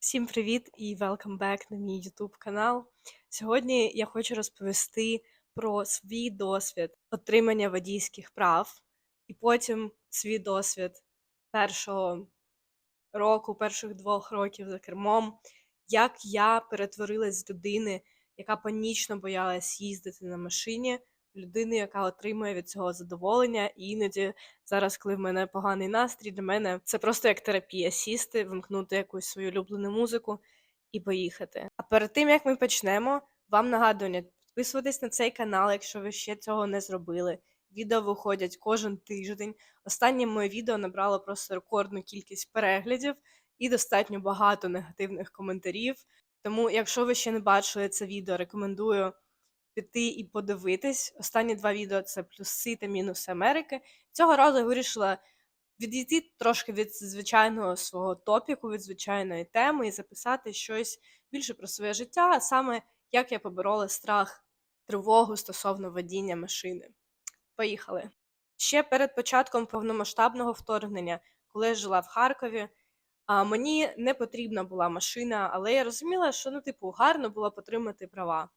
Всім привіт і welcome back на мій YouTube канал. Сьогодні я хочу розповісти про свій досвід отримання водійських прав, і потім свій досвід першого року, перших двох років за кермом, як я перетворилась з людини, яка панічно боялась їздити на машині, людини, яка отримує від цього задоволення. І іноді зараз, коли в мене поганий настрій, для мене це просто як терапія сісти, вимкнути якусь свою улюблену музику і поїхати. А перед тим як ми почнемо, вам нагадування підписуватись на цей канал, якщо ви ще цього не зробили. Відео виходять кожен тиждень. Останнє моє відео набрало просто рекордну кількість переглядів і достатньо багато негативних коментарів. Тому, якщо ви ще не бачили це відео, рекомендую піти і подивитись. Останні два відео це плюси та мінуси Америки. Цього разу я вирішила відійти трошки від звичайного свого топіку, від звичайної теми і записати щось більше про своє життя, а саме як я поборола страх, тривогу стосовно водіння машини. Поїхали. Ще перед початком повномасштабного вторгнення, коли я жила в Харкові, мені не потрібна була машина, але я розуміла, що ну, типу, гарно було б отримати права.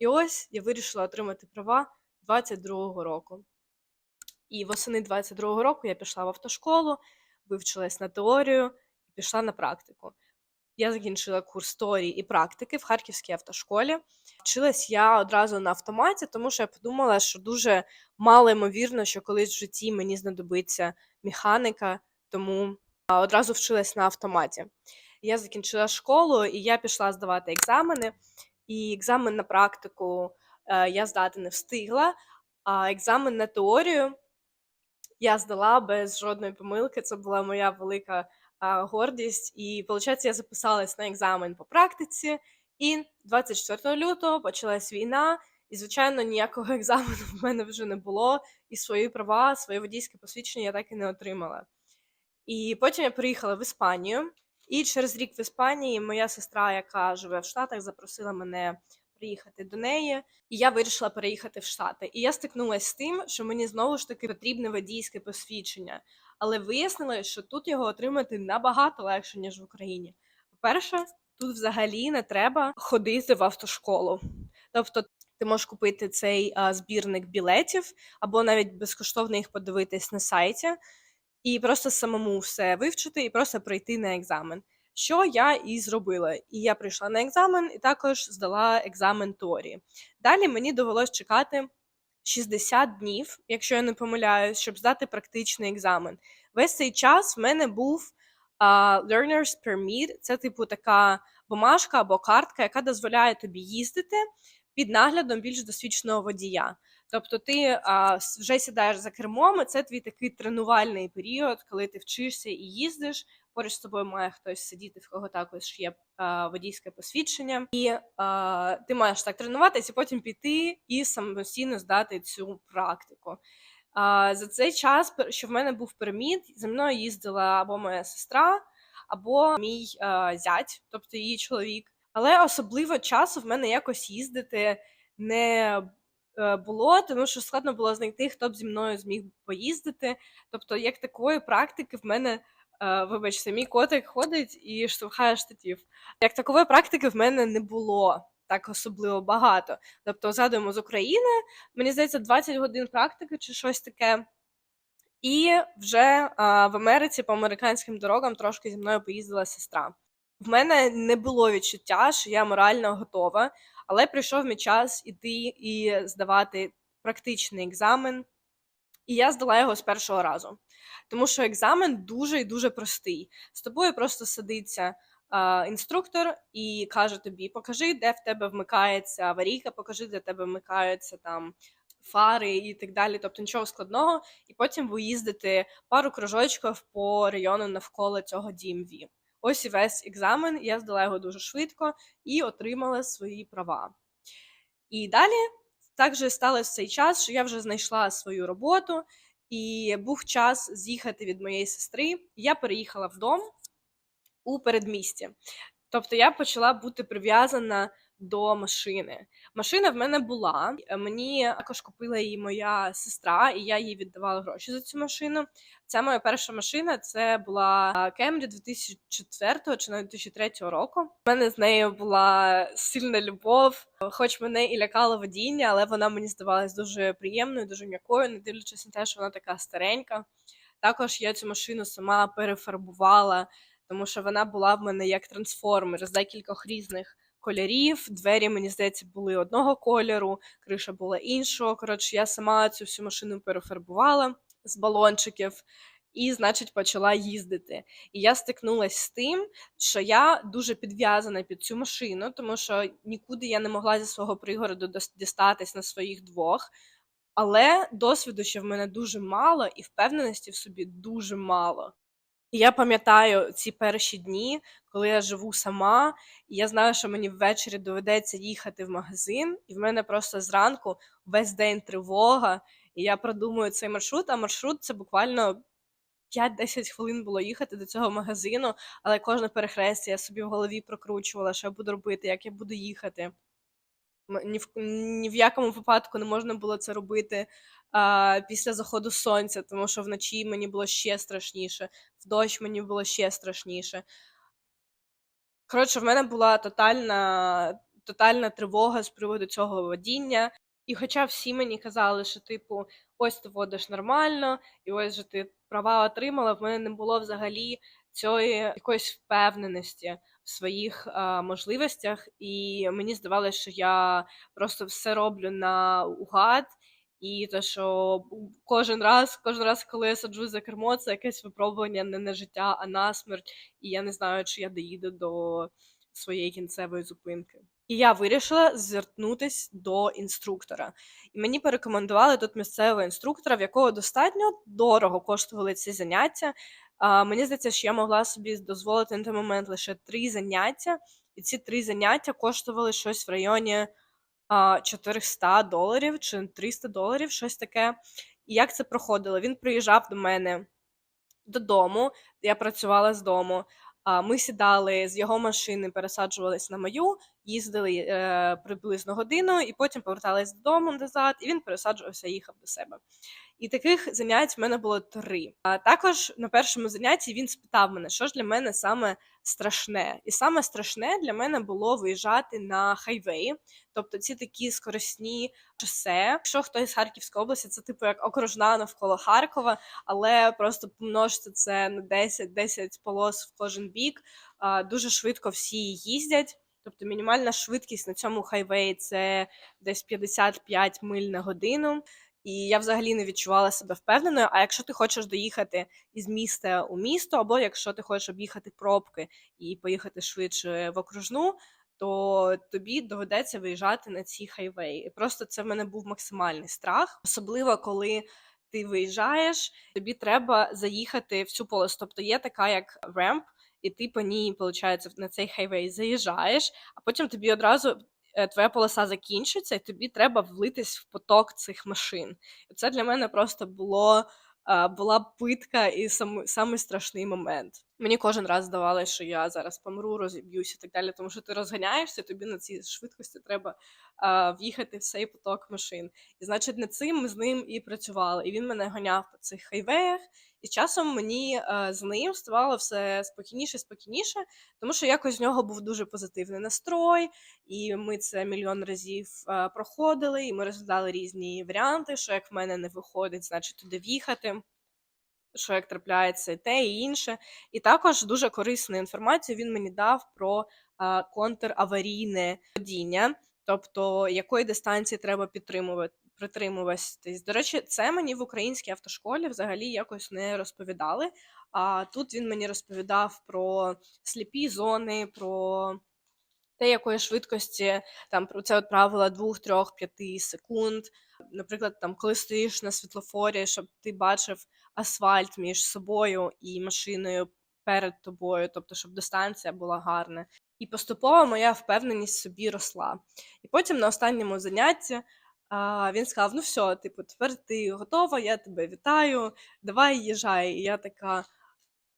І ось я вирішила отримати права 22-го року. І восени 22-го року я пішла в автошколу, вивчилась на теорію і пішла на практику. Я закінчила курс теорії і практики в Харківській автошколі. Вчилась я одразу на автоматі, тому що я подумала, що дуже мало ймовірно, що колись в житті мені знадобиться механіка, тому одразу вчилась на автоматі. Я закінчила школу і я пішла здавати екзамени. І екзамен на практику е, я здати не встигла, а екзамен на теорію я здала без жодної помилки. Це була моя велика гордість. І, виходить, я записалась на екзамен по практиці, і 24 лютого почалась війна. І, звичайно, ніякого екзамену в мене вже не було, і свої права, своє водійське посвідчення я так і не отримала. І потім я приїхала в Іспанію, і через рік в Іспанії моя сестра, яка живе в Штатах, запросила мене приїхати до неї, і я вирішила переїхати в Штати. І я стикнулася з тим, що мені знову ж таки потрібне водійське посвідчення, але вияснили, що тут його отримати набагато легше ніж в Україні. По-перше, тут взагалі не треба ходити в автошколу, тобто. Ти можеш купити цей а, збірник білетів, або навіть безкоштовно їх подивитись на сайті, і просто самому все вивчити, і просто пройти на екзамен. Що я і зробила. І я прийшла на екзамен, і також здала екзамен теорії. Далі мені довелось чекати 60 днів, якщо я не помиляюсь, щоб здати практичний екзамен. Весь цей час в мене був uh, Learner's Permit, це типу така бумажка або картка, яка дозволяє тобі їздити під наглядом більш досвідченого водія. Тобто ти а, вже сідаєш за кермом, і це твій такий тренувальний період, коли ти вчишся і їздиш. Поруч з тобою має хтось сидіти, в кого також є а, водійське посвідчення, і а, ти маєш так тренуватися, потім піти і самостійно здати цю практику. А, За цей час, що в мене був переміт, за мною їздила або моя сестра, або мій а, зять, тобто її чоловік. Але особливо часу в мене якось їздити не було, тому що складно було знайти, хто б зі мною зміг поїздити. Тобто, як такої практики в мене, е, вибачте, мій котик ходить і штовхає штатів. Як такової практики в мене не було так особливо багато. Тобто, згадуємо з України, мені здається, 20 годин практики чи щось таке. І вже а, в Америці по американським дорогам трошки зі мною поїздила сестра. В мене не було відчуття, що я морально готова, але прийшов мій час іти і здавати практичний екзамен, і я здала його з першого разу. Тому що екзамен дуже і дуже простий. З тобою просто сидиться а, інструктор і каже тобі: покажи, де в тебе вмикається аварійка, покажи, де в тебе вмикаються там. Фари і так далі, тобто нічого складного, і потім ви їздите пару кружочків по району навколо цього DMV. Ось і весь екзамен, я здала його дуже швидко і отримала свої права. І далі також сталося цей час, що я вже знайшла свою роботу, і був час з'їхати від моєї сестри. Я переїхала вдома у передмісті. Тобто я почала бути прив'язана до машини. Машина в мене була. е, Мені також купила її моя сестра, і я їй віддавала гроші за цю машину. Ця моя перша машина це була Camry 2004 чи навіть 2003 року. У мене з нею була сильна любов, хоч мене і лякало водіння, але вона мені здавалась дуже приємною, дуже м'якою, не дивлячись на те, що вона така старенька. Також я цю машину сама перефарбувала, тому що вона була в мене як трансформер з декількох різних кольорів. Двері, мені здається, були одного кольору, криша була іншого. Коротше, я сама цю всю машину перефарбувала з балончиків. І, значить, почала їздити. І я стикнулася з тим, що я дуже підв'язана під цю машину, тому що нікуди я не могла зі свого пригороду дістатись на своїх двох. Але досвіду ще в мене дуже мало, і впевненості в собі дуже мало. І я пам'ятаю ці перші дні, коли я живу сама, і я знаю, що мені ввечері доведеться їхати в магазин, і в мене просто зранку весь день тривога, і я продумую цей маршрут, а маршрут це буквально 5-10 хвилин було їхати до цього магазину, але кожне перехрестя я собі в голові прокручувала, що я буду робити, як я буду їхати. Ні в, ні в якому випадку не можна було це робити а, після заходу сонця, тому що вночі мені було ще страшніше, в дощ мені було ще страшніше. Коротше, в мене була тотальна, тотальна тривога з приводу цього водіння. І хоча всі мені казали, що, типу, ось ти водиш нормально, і ось же ти права отримала, в мене не було взагалі цієї якоїсь впевненості своїх а, можливостях, і мені здавалося, що я просто все роблю на угад. І те, що кожен раз, кожен раз, коли я саджусь за кермо, це якесь випробування не на життя, а на смерть. І я не знаю, чи я доїду до своєї кінцевої зупинки. І я вирішила звернутися до інструктора. І мені порекомендували тут місцевого інструктора, в якого достатньо дорого коштували ці заняття. Мені здається, що я могла собі дозволити на той момент лише три заняття, і ці три заняття коштували щось в районі а, 400 доларів чи 300 доларів, щось таке. І як це проходило? Він приїжджав до мене додому, я працювала з дому. Ми сідали з його машини, пересаджувались на мою, їздили е, приблизно годину, і потім повертались додому назад, і він пересаджувався і їхав до себе. І таких занять в мене було три. А також на першому занятті він спитав мене, що ж для мене саме страшне. І саме страшне для мене було виїжджати на хайвей, тобто ці такі скоросні шосе. Якщо хтось з Харківської області, це типу як окружна навколо Харкова, але просто помножте це на 10-10 полос в кожен бік. Дуже швидко всі їздять. Тобто мінімальна швидкість на цьому хайвеї це десь 55 миль на годину. І я взагалі не відчувала себе впевненою. А якщо ти хочеш доїхати із міста у місто, або якщо ти хочеш об'їхати пробки і поїхати швидше в окружну, то тобі доведеться виїжджати на ці хайвеї. І просто це в мене був максимальний страх, особливо коли. Ти виїжджаєш, тобі треба заїхати в цю полосу. Тобто є така як ремп, і ти по ній, виходить, на цей хайвей заїжджаєш, а потім тобі одразу е, твоя полоса закінчиться, і тобі треба влитись в поток цих машин. Це для мене просто було була питка і сам, самий страшний момент. Мені кожен раз здавалося, що я зараз помру, розіб'юся і так далі, тому що ти розганяєшся, тобі на цій швидкості треба а, в'їхати в цей поток машин. І значить, над цим ми з ним і працювали. І він мене ганяв по цих хайвеях. І часом мені е, з ним ставало все спокійніше, спокійніше, тому що якось в нього був дуже позитивний настрой, і ми це мільйон разів е, проходили, і ми розглядали різні варіанти, що як в мене не виходить, значить туди в'їхати. Що як трапляється і те і інше. І також дуже корисну інформацію він мені дав про контраварійне водіння, тобто якої дистанції треба підтримувати. Притримуватись. До речі, це мені в українській автошколі взагалі якось не розповідали. А тут він мені розповідав про сліпі зони, про те, якої швидкості там про це от правила 2, 3, 5 секунд. Наприклад, там, коли стоїш на світлофорі, щоб ти бачив асфальт між собою і машиною перед тобою, тобто, щоб дистанція була гарна. І поступово моя впевненість собі росла. І потім на останньому занятті а, він сказав: ну все, типу, тепер ти готова, я тебе вітаю, давай їжджай. І я така,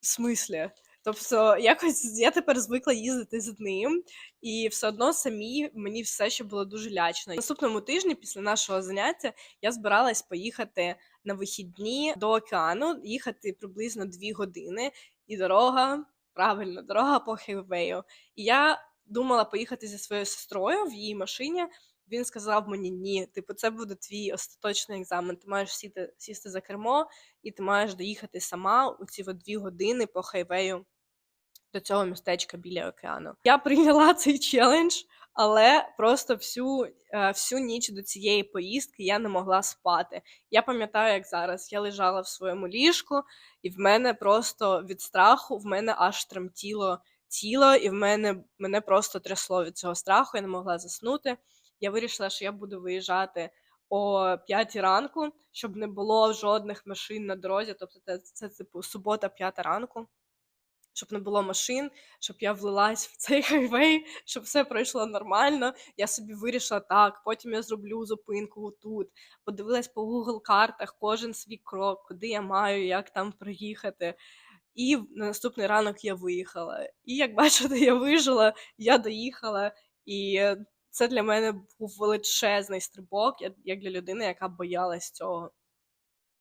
в смислі? Тобто, якось я тепер звикла їздити з ним, і все одно самі мені все ще було дуже лячно. Наступному тижні, після нашого заняття, я збиралась поїхати на вихідні до океану, їхати приблизно дві години, і дорога, правильно, дорога по хайвею. І я думала поїхати зі своєю сестрою в її машині. Він сказав мені ні, типу, це буде твій остаточний екзамен. Ти маєш сіти, сісти за кермо, і ти маєш доїхати сама у ці дві години по хайвею до цього містечка біля океану. Я прийняла цей челендж, але просто всю, е, всю ніч до цієї поїздки я не могла спати. Я пам'ятаю, як зараз я лежала в своєму ліжку, і в мене просто від страху в мене аж тремтіло тіло, і в мене мене просто трясло від цього страху. Я не могла заснути. Я вирішила, що я буду виїжджати о 5 ранку, щоб не було жодних машин на дорозі. Тобто, це, це типу субота, 5 ранку щоб не було машин, щоб я влилась в цей хайвей, щоб все пройшло нормально. Я собі вирішила так, потім я зроблю зупинку тут. Подивилась по Google картах кожен свій крок, куди я маю, як там проїхати. І на наступний ранок я виїхала. І як бачите, я вижила, я доїхала, і це для мене був величезний стрибок, як для людини, яка боялась цього.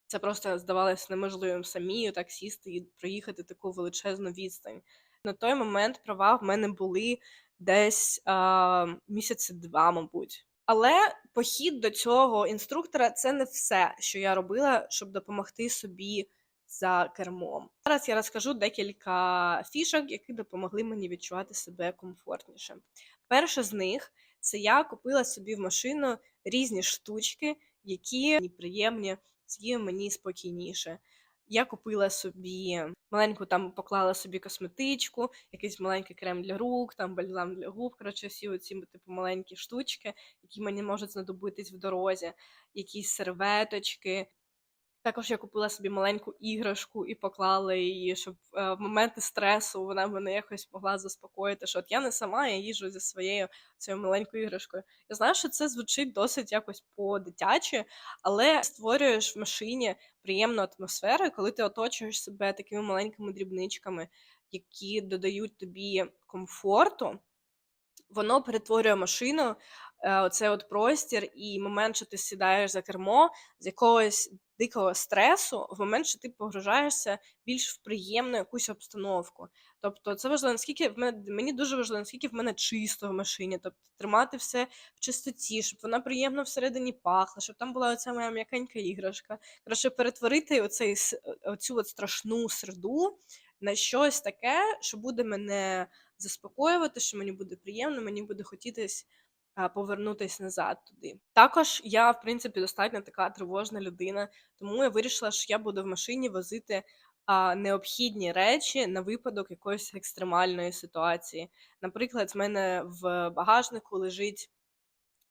Це просто здавалось неможливим самі так сісти і проїхати таку величезну відстань. На той момент права в мене були десь а, місяці два, мабуть. Але похід до цього інструктора це не все, що я робила, щоб допомогти собі за кермом. Зараз я розкажу декілька фішок, які допомогли мені відчувати себе комфортніше. Перша з них це я купила собі в машину різні штучки, які мені приємні з мені спокійніше. Я купила собі маленьку там поклала собі косметичку, якийсь маленький крем для рук, там бальзам для губ. Коротше, всі оці типу маленькі штучки, які мені можуть знадобитись в дорозі, якісь серветочки, також я купила собі маленьку іграшку і поклала її, щоб е, в моменти стресу вона мене якось могла заспокоїти. Що от я не сама, я їжджу зі своєю цією маленькою іграшкою. Я знаю, що це звучить досить якось по-дитячі, але створюєш в машині приємну атмосферу, коли ти оточуєш себе такими маленькими дрібничками, які додають тобі комфорту. Воно перетворює машину, оцей от простір, і момент, що ти сідаєш за кермо з якогось дикого стресу, в момент, що ти погружаєшся більш в приємну якусь обстановку. Тобто, це важливо, наскільки в мене мені дуже важливо, наскільки в мене чисто в машині, тобто тримати все в чистоті, щоб вона приємно всередині пахла, щоб там була оця моя м'якенька іграшка. Коротше, перетворити оцей, оцю от страшну серду на щось таке, що буде мене заспокоювати, що мені буде приємно, мені буде хотітись повернутися назад туди. Також я, в принципі, достатньо така тривожна людина, тому я вирішила, що я буду в машині возити а, необхідні речі на випадок якоїсь екстремальної ситуації. Наприклад, в мене в багажнику лежить.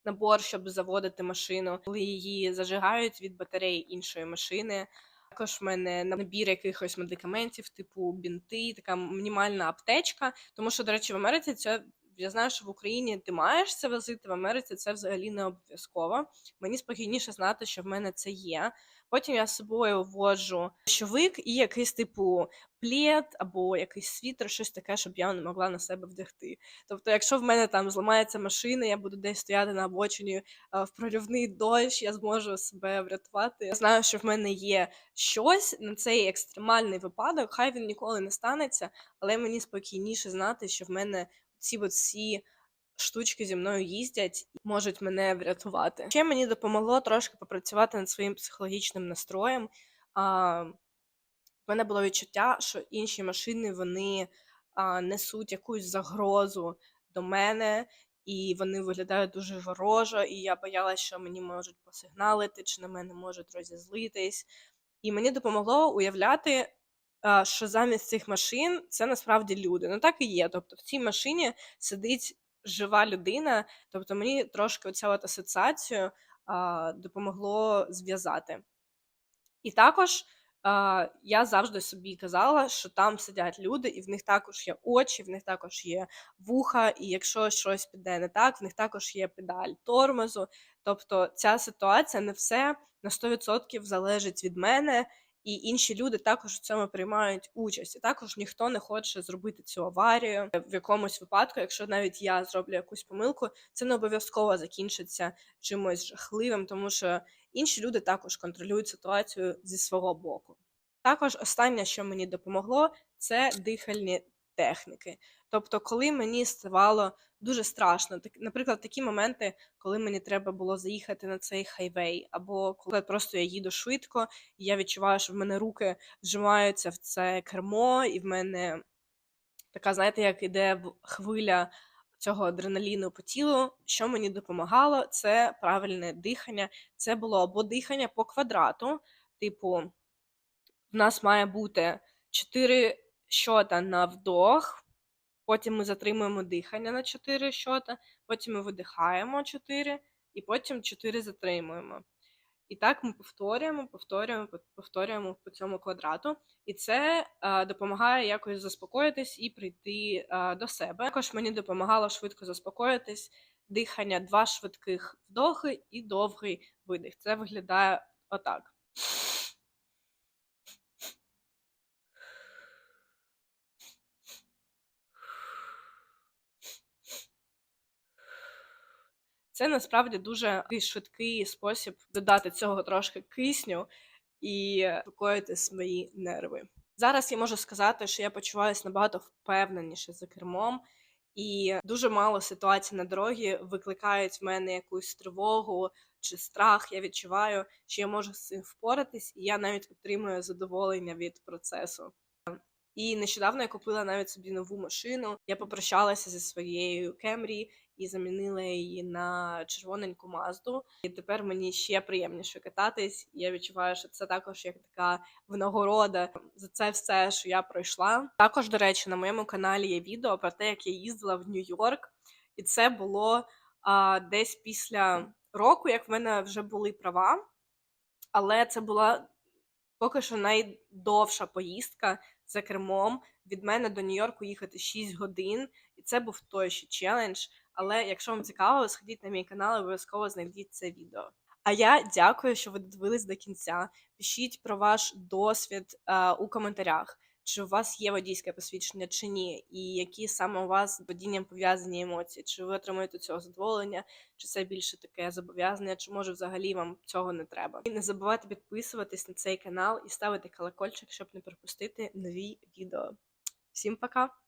Набор, щоб заводити машину, коли її зажигають від батареї іншої машини. Також в мене набір якихось медикаментів, типу бінти, така мінімальна аптечка. Тому що, до речі, в Америці це я знаю, що в Україні ти маєш це возити, в Америці це взагалі не обов'язково. Мені спокійніше знати, що в мене це є. Потім я з собою ввожу щовик і якийсь типу плід або якийсь світер, щось таке, щоб я не могла на себе вдягти. Тобто, якщо в мене там зламається машина, я буду десь стояти на обочині в проривний дощ, я зможу себе врятувати. Я знаю, що в мене є щось на цей екстремальний випадок. Хай він ніколи не станеться, але мені спокійніше знати, що в мене ці всі штучки зі мною їздять і можуть мене врятувати. Ще мені допомогло трошки попрацювати над своїм психологічним настроєм. А, В мене було відчуття, що інші машини вони а, несуть якусь загрозу до мене, і вони виглядають дуже ворожо, і я боялася, що мені можуть посигналити, чи на мене можуть розізлитись. І мені допомогло уявляти що замість цих машин це насправді люди. Ну так і є. Тобто в цій машині сидить жива людина. Тобто мені трошки оця от асоціацію допомогло зв'язати. І також я завжди собі казала, що там сидять люди, і в них також є очі, в них також є вуха, і якщо щось піде не так, в них також є педаль тормозу. Тобто ця ситуація не все на 100% залежить від мене і інші люди також в цьому приймають участь. І також ніхто не хоче зробити цю аварію в якомусь випадку. Якщо навіть я зроблю якусь помилку, це не обов'язково закінчиться чимось жахливим, тому що інші люди також контролюють ситуацію зі свого боку. Також останнє, що мені допомогло, це дихальні техніки. Тобто, коли мені ставало дуже страшно, так, наприклад, такі моменти, коли мені треба було заїхати на цей хайвей, або коли просто я їду швидко, і я відчуваю, що в мене руки зжимаються в це кермо, і в мене така, знаєте, як іде хвиля цього адреналіну по тілу. Що мені допомагало, це правильне дихання. Це було або дихання по квадрату, типу, в нас має бути 4 щота на вдох, потім ми затримуємо дихання на 4 щота, потім ми видихаємо 4, і потім 4 затримуємо. І так ми повторюємо, повторюємо, повторюємо по цьому квадрату. І це е, допомагає якось заспокоїтись і прийти е, до себе. Також мені допомагало швидко заспокоїтись, дихання, два швидких вдохи і довгий видих. Це виглядає отак. Це насправді дуже швидкий спосіб додати цього трошки кисню і заспокоїти свої нерви. Зараз я можу сказати, що я почуваюся набагато впевненіше за кермом, і дуже мало ситуацій на дорогі викликають в мене якусь тривогу чи страх. Я відчуваю, що я можу з цим впоратись, і я навіть отримую задоволення від процесу. І нещодавно я купила навіть собі нову машину. Я попрощалася зі своєю Кемрі і замінила її на червоненьку мазду. І тепер мені ще приємніше кататись. Я відчуваю, що це також як така винагорода за це все, що я пройшла. Також, до речі, на моєму каналі є відео про те, як я їздила в Нью-Йорк, і це було а, десь після року, як в мене вже були права. Але це була поки що найдовша поїздка за кермом. Від мене до Нью-Йорку їхати 6 годин, і це був той ще челендж. Але якщо вам цікаво, сходіть на мій канал обов'язково знайдіть це відео. А я дякую, що ви додивились до кінця. Пишіть про ваш досвід е, у коментарях, чи у вас є водійське посвідчення чи ні, і які саме у вас з водінням пов'язані емоції, чи ви отримуєте цього задоволення, чи це більше таке зобов'язання, чи може взагалі вам цього не треба. І не забувайте підписуватись на цей канал і ставити колокольчик, щоб не пропустити нові відео. Всім пока!